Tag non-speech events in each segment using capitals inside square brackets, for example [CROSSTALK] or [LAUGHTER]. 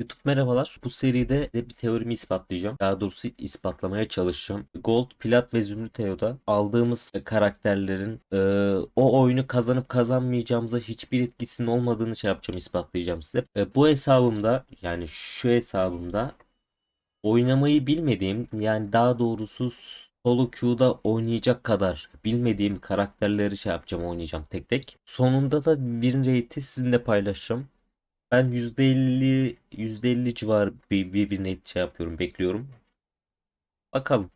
YouTube merhabalar. Bu seride size bir teorimi ispatlayacağım. Daha doğrusu ispatlamaya çalışacağım. Gold, Plat ve Zümrüt Eo'da aldığımız karakterlerin e, o oyunu kazanıp kazanmayacağımıza hiçbir etkisinin olmadığını şey yapacağım, ispatlayacağım size. E, bu hesabımda yani şu hesabımda oynamayı bilmediğim yani daha doğrusu solo queue'da oynayacak kadar bilmediğim karakterleri şey yapacağım oynayacağım tek tek. Sonunda da bir rate'i sizinle paylaşacağım. Ben %50 %50 civarı bir, bir, bir net şey yapıyorum, bekliyorum. Bakalım.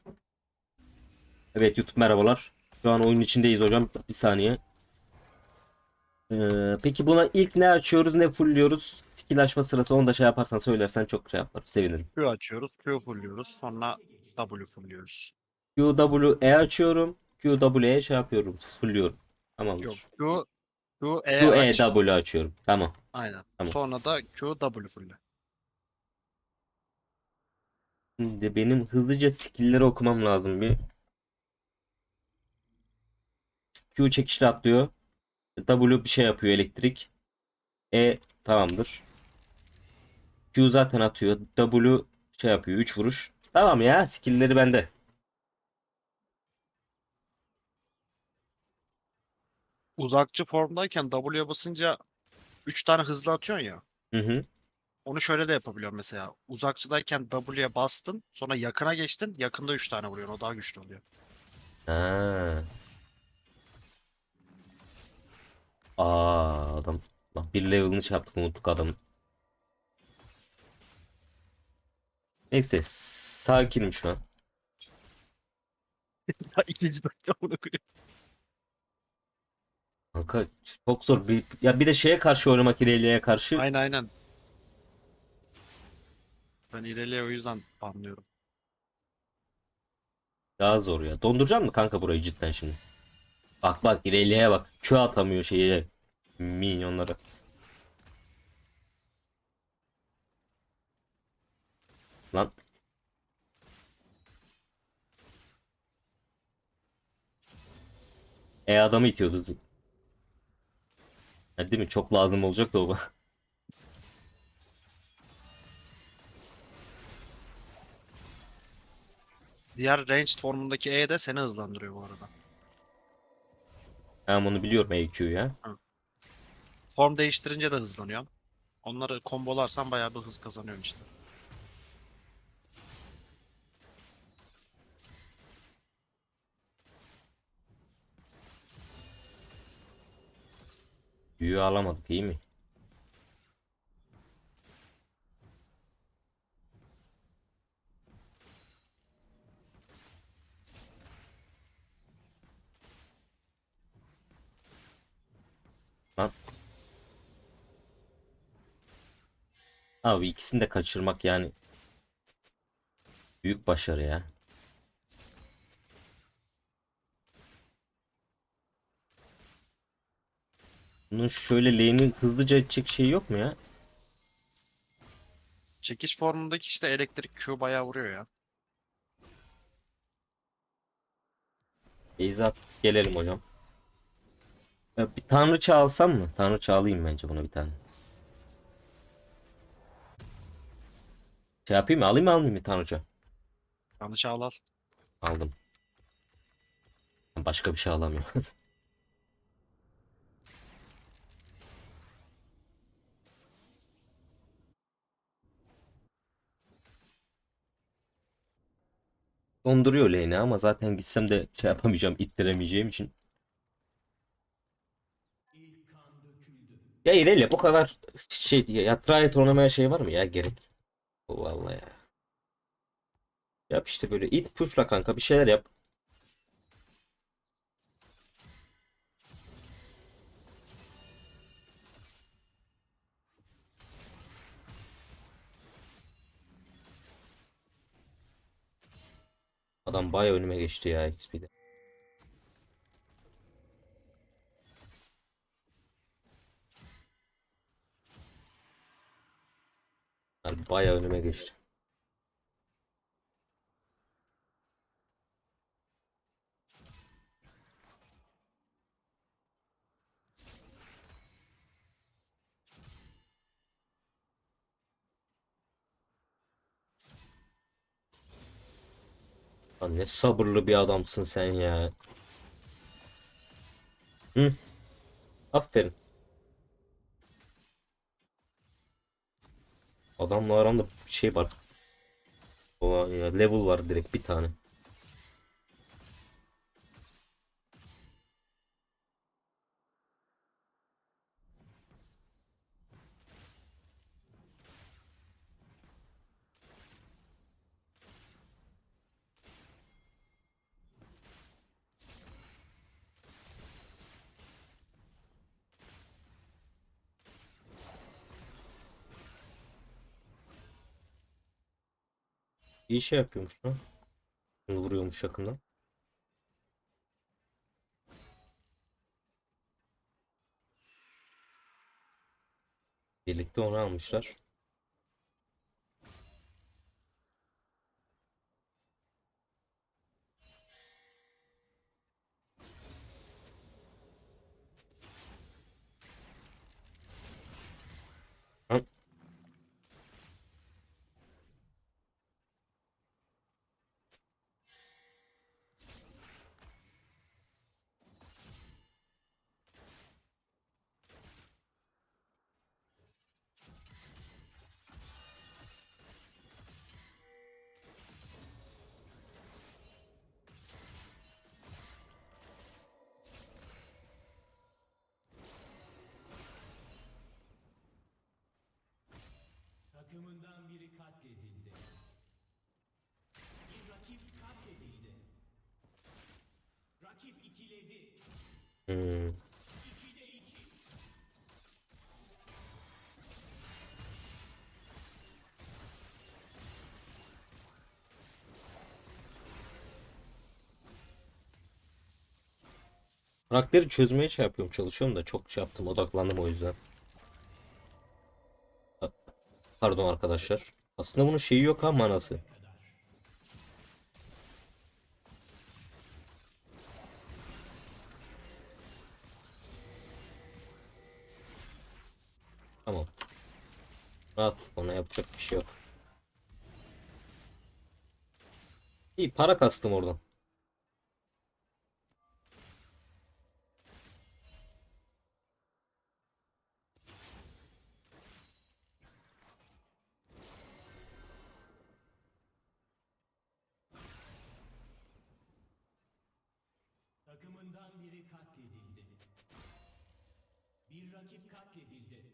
Evet YouTube merhabalar. Şu an oyun içindeyiz hocam. Bir saniye. Ee, peki buna ilk ne açıyoruz ne fullliyoruz? Skill açma sırası onu da şey yaparsan söylersen çok şey yaparım. Sevinirim. Q açıyoruz, Q fullliyoruz. Sonra W fullliyoruz. QWE açıyorum. QWE şey yapıyorum. Fullliyorum. Tamamdır. Yok, Q, Q, E aç. QEW açıyorum. Tamam. Aynen. Tamam. Sonra da Q, W fulle. Şimdi benim hızlıca skill'leri okumam lazım bir. Q çekişle atlıyor. W bir şey yapıyor elektrik. E tamamdır. Q zaten atıyor. W şey yapıyor 3 vuruş. Tamam ya skill'leri bende. Uzakçı formdayken W'ye basınca 3 tane hızlı atıyorsun ya. Hı hı. Onu şöyle de yapabiliyorum mesela. Uzakçıdayken W'ye bastın, sonra yakına geçtin, yakında 3 tane vuruyorsun. O daha güçlü oluyor. Ha. Aa adam. Lan bir level'ını yaptık unuttuk adamın. Neyse sakinim şu an. [LAUGHS] İkinci dakika bunu koyuyor. Kanka çok zor. Bir, ya bir de şeye karşı oynamak İrelia'ya karşı. Aynen aynen. Ben ileriye o yüzden anlıyorum. Daha zor ya. Donduracaksın mı kanka burayı cidden şimdi? Bak bak İrelia'ya bak. Q atamıyor şeye. Minyonlara. Lan. E adamı itiyordu. Ha, değil mi? Çok lazım olacak da o. Diğer ranged formundaki E de seni hızlandırıyor bu arada. Ben bunu biliyorum EQ ya. Form değiştirince de hızlanıyorsun. Onları kombolarsan bayağı bir hız kazanıyorsun işte. Büyü alamadık iyi mi? Lan. Abi ikisini de kaçırmak yani büyük başarı ya. Bunun şöyle lane'i hızlıca edecek şey yok mu ya? Çekiş formundaki işte elektrik Q bayağı vuruyor ya. Beyza gelelim hocam. Ya bir tanrıça alsam mı? Tanrıça alayım bence buna bir tane. Şey yapayım mı? Alayım mı almayayım mı tanrıça? Yanlış ağlar. Aldım. Başka bir şey alamıyorum. [LAUGHS] Donduruyor lane'i ama zaten gitsem de şey yapamayacağım, ittiremeyeceğim için. Ya İrelia bu kadar şey ya Triad oynamaya şey var mı ya gerek? Vallahi ya. Yap işte böyle it pushla kanka bir şeyler yap. Adam bayağı önüme geçti ya XP'de. Bayağı önüme geçti. Lan ne sabırlı bir adamsın sen ya. Hı. Aferin. Adamla aramda şey var. O ya level var direkt bir tane. İyi şey yapıyormuş lan. Bunu vuruyormuş yakından. Birlikte onu almışlar. Takımından biri katledildi. Bir rakip katledildi. Rakip ikiledi. Hmm. İkide iki. Karakteri çözmeye şey yapıyorum çalışıyorum da çok şey yaptım odaklandım o yüzden. Pardon arkadaşlar. Aslında bunun şeyi yok ha manası. Tamam. Rahat ona yapacak bir şey yok. İyi para kastım oradan. Rakip katledildi.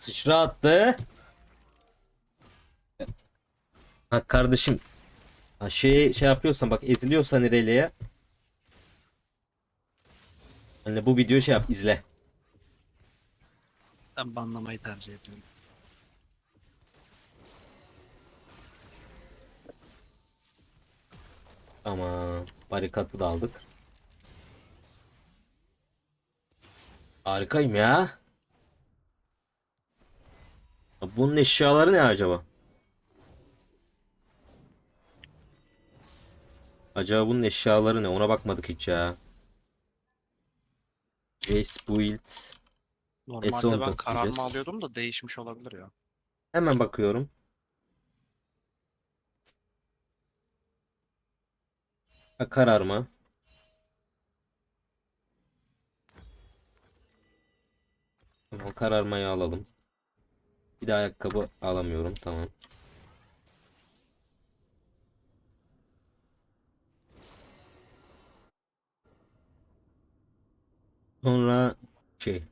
Sıçra attı. Ha kardeşim. Ha şey şey yapıyorsan bak eziliyorsan İrelia'ya. Hani bu videoyu şey yap izle. Ben banlamayı tercih ediyorum. Ama barikatı da aldık. Harikayım ya. Ya Bunun eşyaları ne acaba? Acaba bunun eşyaları ne? Ona bakmadık hiç ya. Jace build. Normalde S10 ben kararma bakacağız. alıyordum da değişmiş olabilir ya. Hemen bakıyorum. Ha, kararma. Tamam kararmayı alalım. Bir de ayakkabı alamıyorum. Tamam. Sonra şey.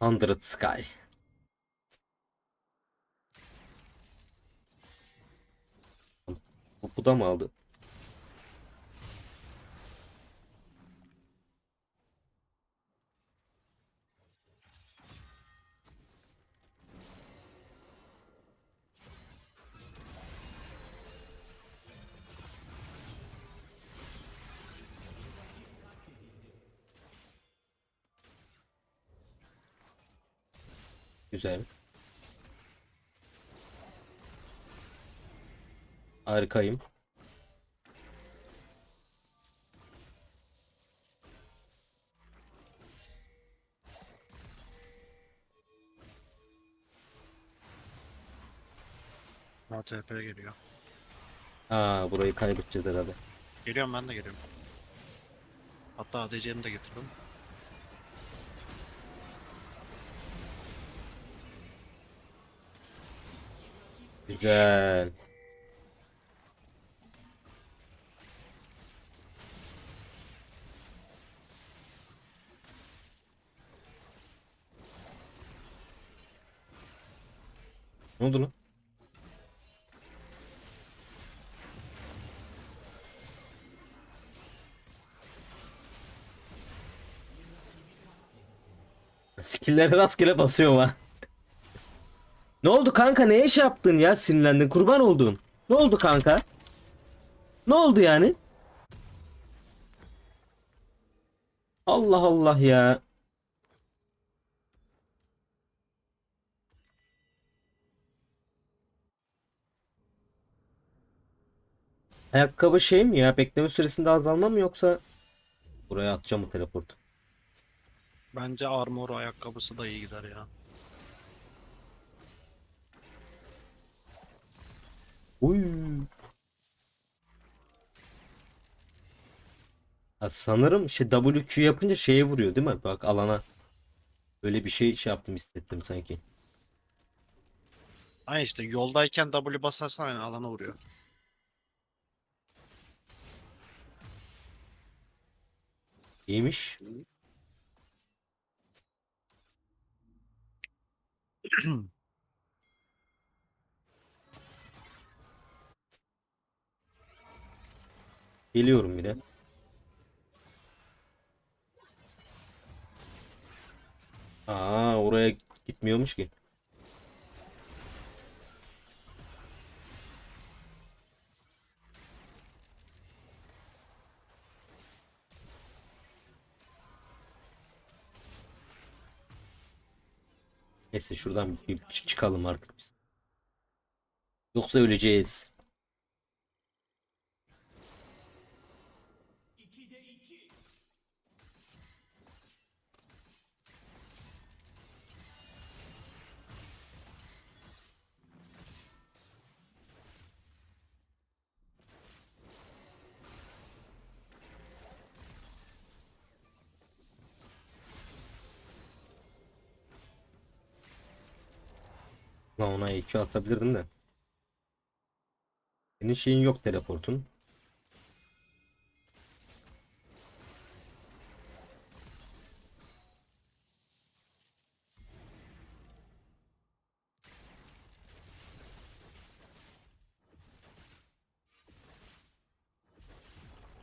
Hundred Sky. Bu da mı aldı? Güzel. Harikayım. ATP geliyor. Aa burayı kaybedeceğiz herhalde. Geliyorum ben de geliyorum. Hatta ADC'ni de getirdim. Güzel. Ne oldu lan? Skill'lere rastgele basıyorum ha. Ne oldu kanka? Neye şey yaptın ya? Sinirlendin. Kurban oldun. Ne oldu kanka? Ne oldu yani? Allah Allah ya. Ayakkabı şey mi ya? Bekleme süresinde azalma mı yoksa buraya atacağım mı teleport? Bence armor ayakkabısı da iyi gider ya. Uy. Ha, sanırım şey WQ yapınca şeye vuruyor değil mi? Bak alana. Böyle bir şey şey yaptım hissettim sanki. Aynı işte yoldayken W basarsan aynı alana vuruyor. İyiymiş. [CLEARS THROAT] Geliyorum bir de. Aa oraya gitmiyormuş ki. Neyse şuradan bir çıkalım artık biz. Yoksa öleceğiz. Lan ona EQ atabilirdim de. Senin şeyin yok teleportun.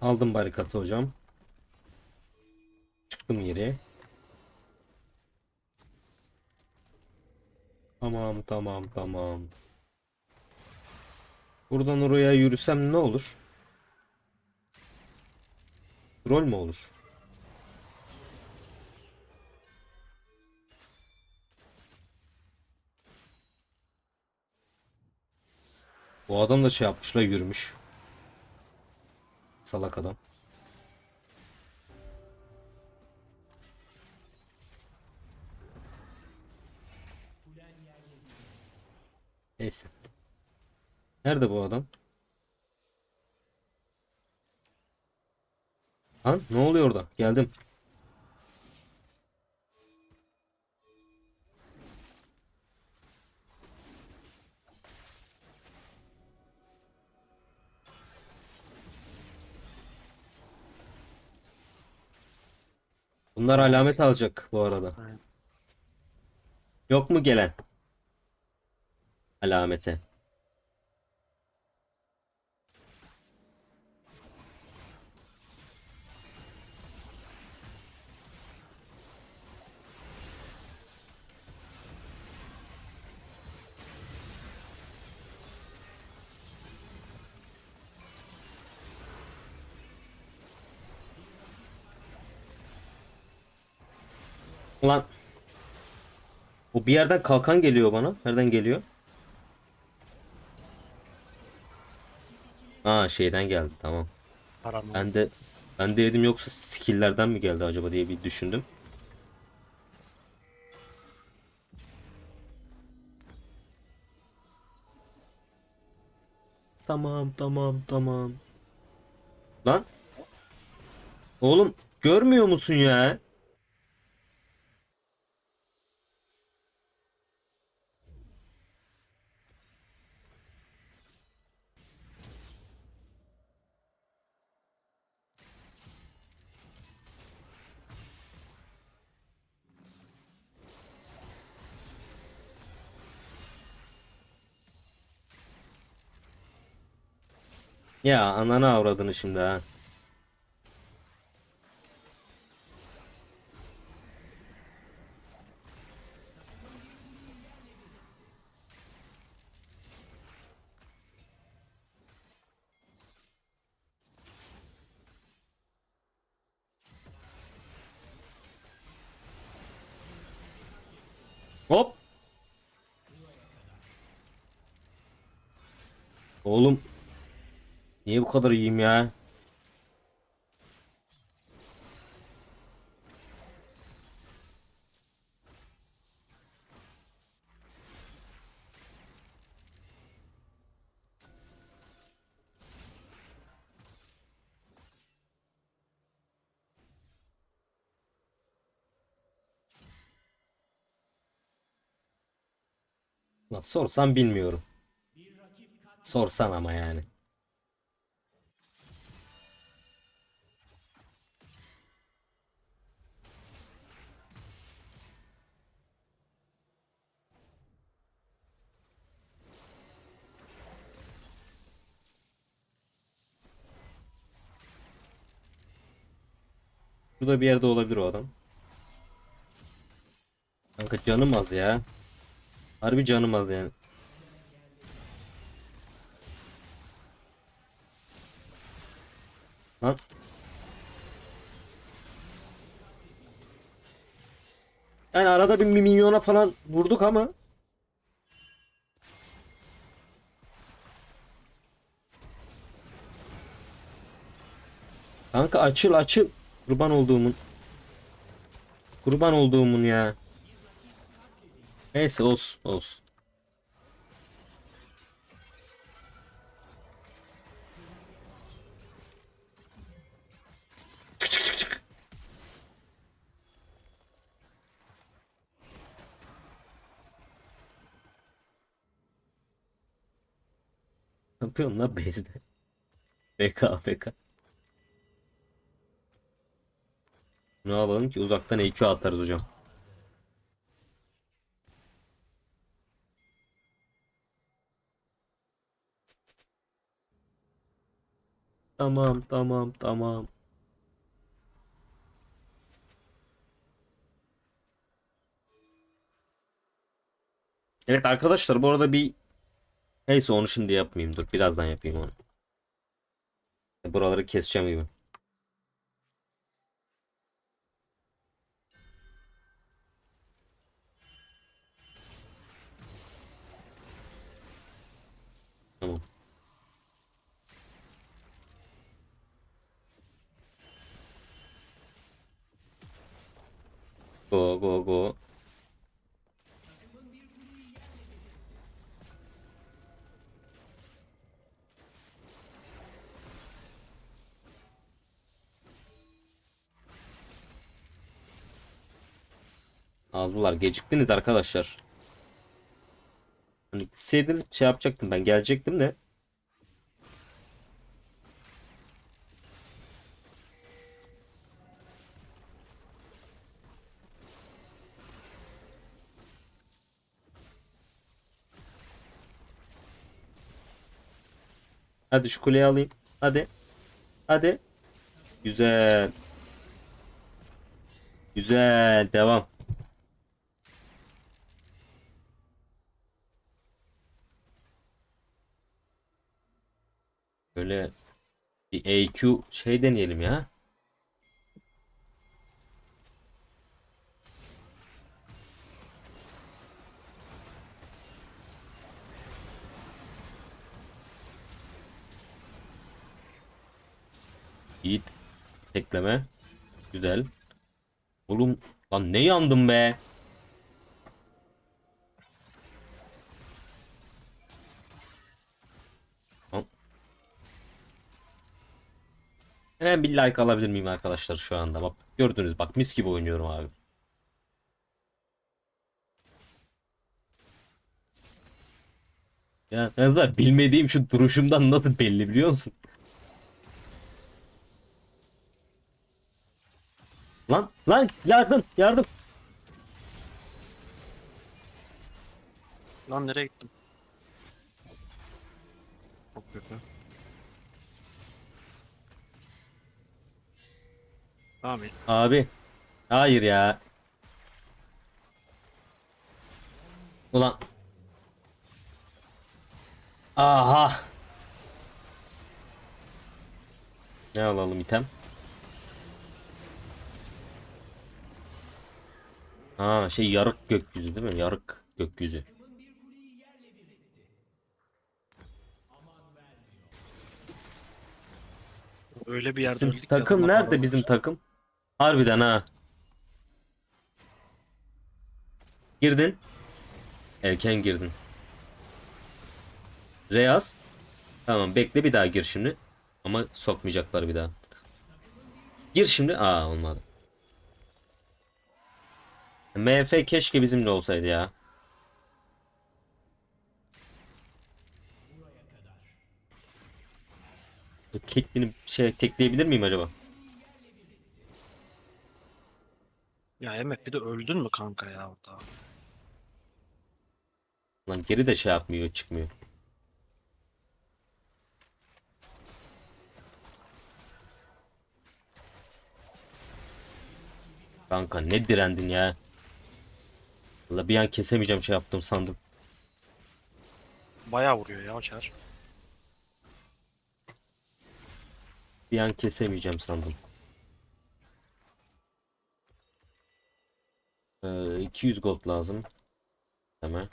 Aldım barikatı hocam. Çıktım geri. Tamam tamam. Buradan oraya yürüsem ne olur? Rol mü olur? Bu adam da şey yapmışlar yürümüş. Salak adam. Neyse. Nerede bu adam? Lan ne oluyor orada? Geldim. Bunlar alamet alacak bu arada. Yok mu gelen? Alamete. Ulan O bir yerden kalkan geliyor bana. Nereden geliyor? Aa şeyden geldi tamam. Param Ben de ben de dedim yoksa skill'lerden mi geldi acaba diye bir düşündüm. Tamam tamam tamam. Lan. Oğlum görmüyor musun ya? Ya ananı avradını şimdi ha. Kadar iyiyim ya? Sorsam bilmiyorum. Sorsan ama yani. Şurada bir yerde olabilir o adam. Kanka canım az ya. Harbi canım az yani. Lan. Yani arada bir minyona falan vurduk ama Kanka açıl açıl. Kurban olduğumun. Kurban olduğumun ya. Neyse olsun olsun. Yapıyorsun lan base'de? BK BK. Ne alalım ki uzaktan EQ atarız hocam. Tamam tamam tamam. Evet arkadaşlar bu arada bir neyse onu şimdi yapmayayım dur birazdan yapayım onu. Buraları keseceğim gibi. Go go. Aldılar. Geciktiniz arkadaşlar. Hani gitseydiniz şey yapacaktım ben. Gelecektim de. Hadi şu kuleyi alayım. Hadi. Hadi. Güzel. Güzel. Devam. Böyle bir EQ şey deneyelim ya. Yiğit. Tekleme. Güzel. Oğlum lan ne yandım be? Hemen bir like alabilir miyim arkadaşlar şu anda? Bak gördünüz bak mis gibi oynuyorum abi. Ya azından bilmediğim şu duruşumdan nasıl belli biliyor musun? Lan lan yardım yardım. Lan nereye gittim? Çok kötü. Tamam iyi. Abi. Hayır ya. Ulan. Aha. Ne alalım item? Ha şey yarık gökyüzü değil mi? Yarık gökyüzü. Öyle bir yerde Bizim öldük takım nerede bana bizim takım? Harbiden ha. Girdin. Erken girdin. Reyaz. Tamam bekle bir daha gir şimdi. Ama sokmayacaklar bir daha. Gir şimdi. Aa olmadı. MF keşke bizimle olsaydı ya. Caitlyn'i şey tekleyebilir miyim acaba? Ya Emek bir de öldün mü kanka ya orada? Lan geri de şey yapmıyor, çıkmıyor. Kanka ne direndin ya. Valla bir an kesemeyeceğim şey yaptım sandım. Bayağı vuruyor ya o çar. Bir an kesemeyeceğim sandım. Ee, 200 gold lazım. Hemen.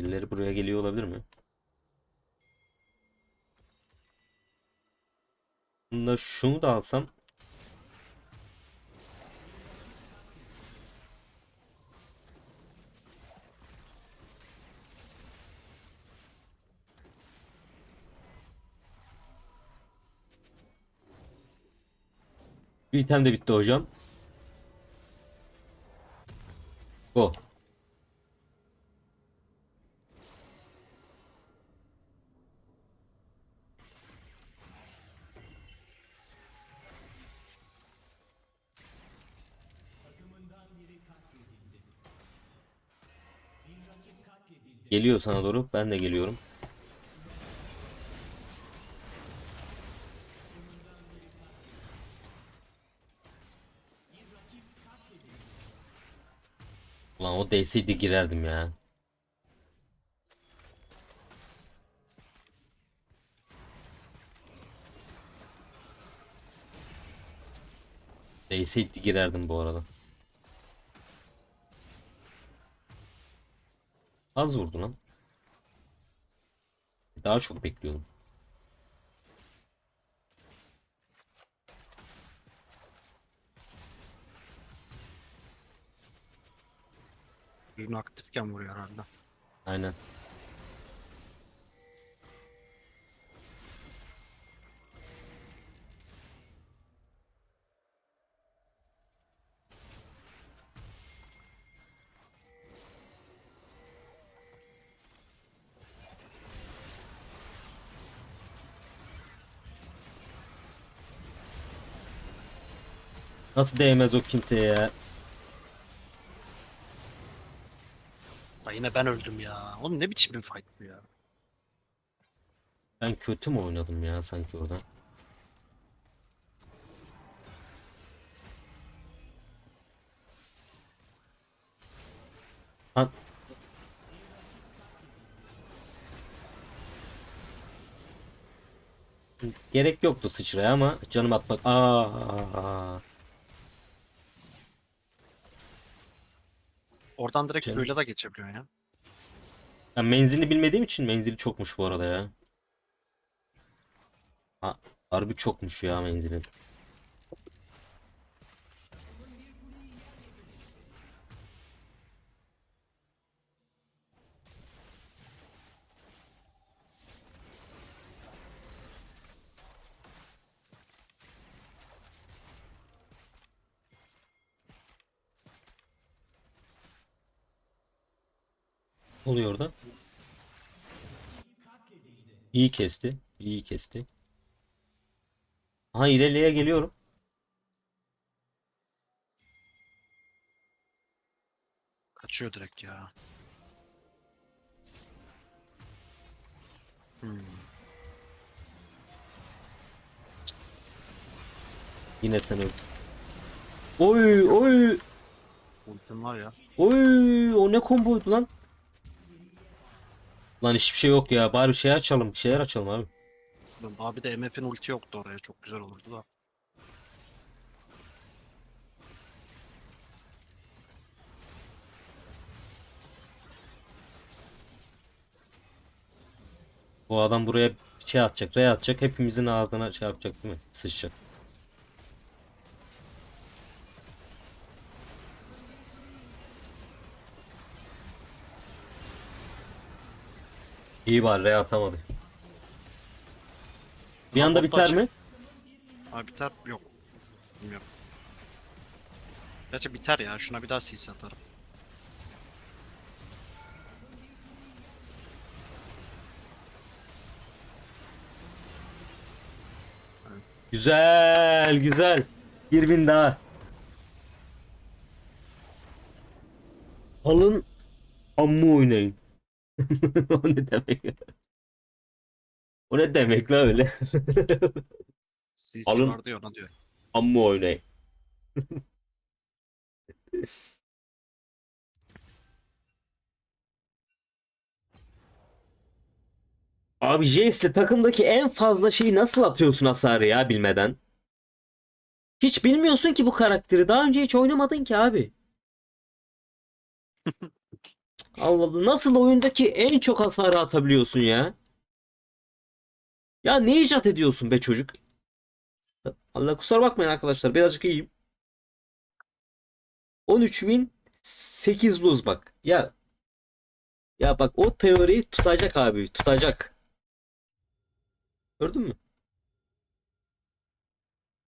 Birileri buraya geliyor olabilir mi? Bunda şunu da alsam Bir item de bitti hocam. Go. Geliyor sana doğru. Ben de geliyorum. Ulan o değseydi girerdim ya. Değseydi girerdim bu arada. Az vurdu lan. Daha çok bekliyordum. Ürün aktifken vuruyor herhalde. Aynen. Nasıl değmez o kimseye ya? Ya yine ben öldüm ya. Oğlum ne biçim bir fight bu ya? Ben kötü mü oynadım ya sanki orada? Lan. Gerek yoktu sıçraya ama canım atmak. Aa. Oradan direkt Canım. Q'yla da geçebiliyorsun ya. Ya menzilini bilmediğim için menzili çokmuş bu arada ya. Ha, harbi çokmuş ya menzili. Oluyor orada? İyi kesti. iyi kesti. Aha ileriye geliyorum. Kaçıyor direkt ya. Hmm. Yine sen öldün. Oy oy Ultim var ya. oy o ne komboydu lan? Lan hiçbir şey yok ya. Bari bir şey açalım. Bir şeyler açalım abi. Abi de MF'in ulti yoktu oraya. Çok güzel olurdu da. Bu adam buraya bir şey atacak. Ray atacak. Hepimizin ağzına şey yapacak değil mi? Sıçacak. İyi bari Ray atamadı. Bir anda biter açık. mi? Abi biter yok. Bilmiyorum. Gerçi biter ya. Şuna bir daha CC atarım. Güzel, güzel. Bir bin daha. Alın amma oynayın. [LAUGHS] o ne demek? o ne demek la öyle? CC Alın. var diyor ona diyor. amma oynayın. [LAUGHS] Abi Jace'le takımdaki en fazla şeyi nasıl atıyorsun hasarı ya bilmeden? Hiç bilmiyorsun ki bu karakteri. Daha önce hiç oynamadın ki abi. [LAUGHS] Allah. Nasıl oyundaki en çok hasarı atabiliyorsun ya? Ya ne icat ediyorsun be çocuk? Allah kusura bakmayın arkadaşlar. Birazcık iyiyim. 13 win 8 lose bak. Ya ya bak o teori tutacak abi. Tutacak. Gördün mü?